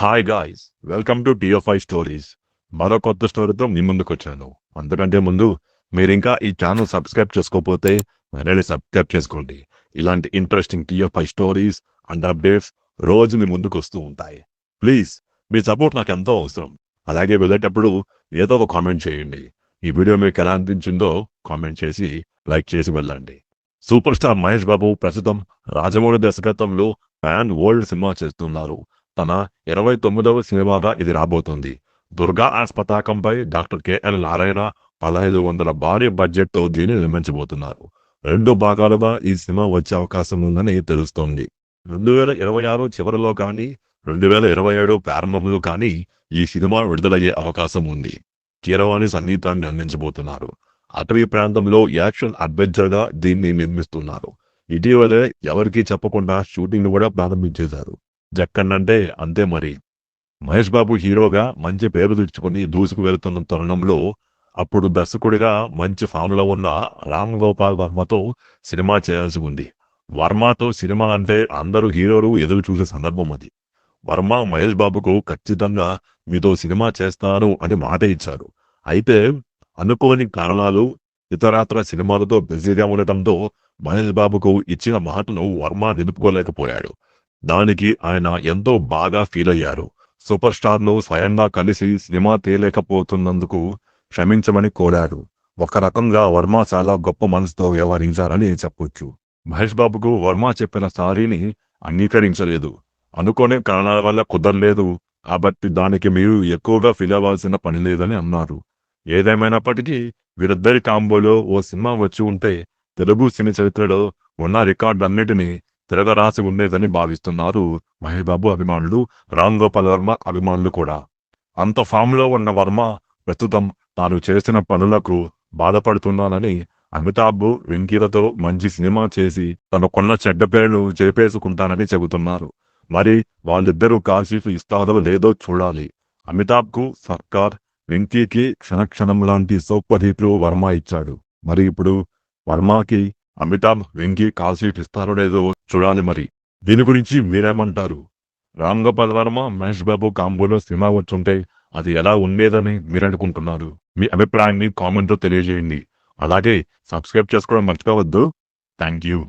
Hi guys welcome to TFI stories మరో కొత్త స్టోరీతో మీ ముందుకు వచ్చాను. అంతకంటే ముందు మీరు ఇంకా ఈ ఛానల్ సబ్స్క్రైబ్ చేసుకోకపోతే వెంటనే సబ్స్క్రైబ్ చేసుకోండి. ఇలాంటి interesting TFI stories and updates రోజు మీ ముందుకు వస్తూ ఉంటాయి. ప్లీజ్ మీ సపోర్ట్ నాకు ఎంతో అవసరం. అలాగే వెళ్ళేటప్పుడు ఏదో ఒక కామెంట్ చేయండి. ఈ వీడియో మీకు ఎలా అనిపించిందో కామెంట్ చేసి లైక్ చేసి వెళ్ళండి. సూపర్ స్టార్ మహేష్ బాబు ప్రస్తుతం రాజమౌళి దర్శకత్వంలో ఫ్యాన్ వరల్డ్ సినిమా చేస్తున్నారు. తన ఇరవై తొమ్మిదవ సినిమాగా ఇది రాబోతుంది దుర్గా ఆర్ట్స్ పతాకంపై డాక్టర్ కెఎల్ నారాయణ పదహైదు వందల భారీ బడ్జెట్తో దీన్ని నిర్మించబోతున్నారు. రెండు భాగాలుగా ఈ సినిమా వచ్చే అవకాశం ఉందని తెలుస్తోంది. రెండు వేల ఇరవై ఆరు చివరిలో కానీ రెండు వేల ఇరవై ఏడు ప్రారంభంలో కానీ ఈ సినిమా విడుదలయ్యే అవకాశం ఉంది. కీరవాణి సంగీతాన్ని అందించబోతున్నారు. అటవీ ప్రాంతంలో యాక్షన్ అడ్వెంచర్గా దీన్ని నిర్మిస్తున్నారు. ఇటీవలే ఎవరికీ చెప్పకుండా షూటింగ్ కూడా ప్రారంభించేశారు. జక్కన్నంటే అంతే మరి. మహేష్ బాబు హీరోగా మంచి పేరు తెచ్చుకుని దూసుకు వెళుతున్న తరుణంలో అప్పుడు దర్శకుడిగా మంచి ఫామ్లో ఉన్న రామ్ గోపాల్ వర్మతో సినిమా చేయాల్సి ఉంది. వర్మతో సినిమా అంటే అందరూ హీరోలు ఎదురు చూసే సందర్భం అది. వర్మ మహేష్ బాబుకు ఖచ్చితంగా మీతో సినిమా చేస్తాను అని మాట ఇచ్చారు. అయితే అనుకోని కారణాలు ఇతరాత్ర సినిమాలతో బిజీగా ఉండటంతో మహేష్ బాబుకు ఇచ్చిన మాటను వర్మ నిలుపుకోలేకపోయాడు. దానికి ఆయన ఎంతో బాగా ఫీల్ అయ్యారు. సూపర్ స్టార్ను స్వయంగా కలిసి సినిమా తేలేకపోతున్నందుకు క్షమించమని కోరారు. ఒక రకంగా వర్మ చాలా గొప్ప మనసుతో వ్యవహరించారని చెప్పొచ్చు. మహేష్ బాబుకు వర్మ చెప్పిన సారీని అంగీకరించలేదు. అనుకోని కారణాల వల్ల కుదరలేదు. కాబట్టి దానికి మీరు ఎక్కువగా ఫీల్ అవ్వాల్సిన పని లేదని అన్నారు. ఏదేమైనప్పటికీ వీరిద్దరి కాంబోలో ఓ సినిమా వచ్చి ఉంటే తెలుగు సినీ చరిత్రలో ఉన్న రికార్డులన్నిటినీ తిరగరాసి ఉండేదని భావిస్తున్నారు మహేబాబు అభిమానులు రామ్ గోపాల్ వర్మ అభిమానులు కూడా. అంత ఫామ్లో ఉన్న వర్మ ప్రస్తుతం తాను చేసిన పనులకు బాధపడుతున్నానని అమితాబ్ వెంకీలతో మంచి సినిమా చేసి తన కొన్న చెడ్డ పేర్లు చేపేసుకుంటానని చెబుతున్నారు. మరి వాళ్ళిద్దరూ కాశీఫ్ ఇస్తారో లేదో చూడాలి. అమితాబ్కు సర్కార్ వెంకీకి క్షణక్షణం లాంటి సూపర్ హిట్లు వర్మ ఇచ్చాడు. మరి ఇప్పుడు వర్మకి అమితాబ్ వెంకీ కాశీ ఇస్తారో లేదో చూడాలి మరి. దీని గురించి మీరేమంటారు? రామ్ గోపాల్ వర్మ మహేష్ బాబు కాంబోలో సినిమా వచ్చుంటే అది ఎలా ఉండేదని మీరు అనుకుంటున్నారు మీ అభిప్రాయాన్ని కామెంట్లో తెలియజేయండి. అలాగే సబ్స్క్రైబ్ చేసుకోవడం మర్చిపోవద్దు. Thank you.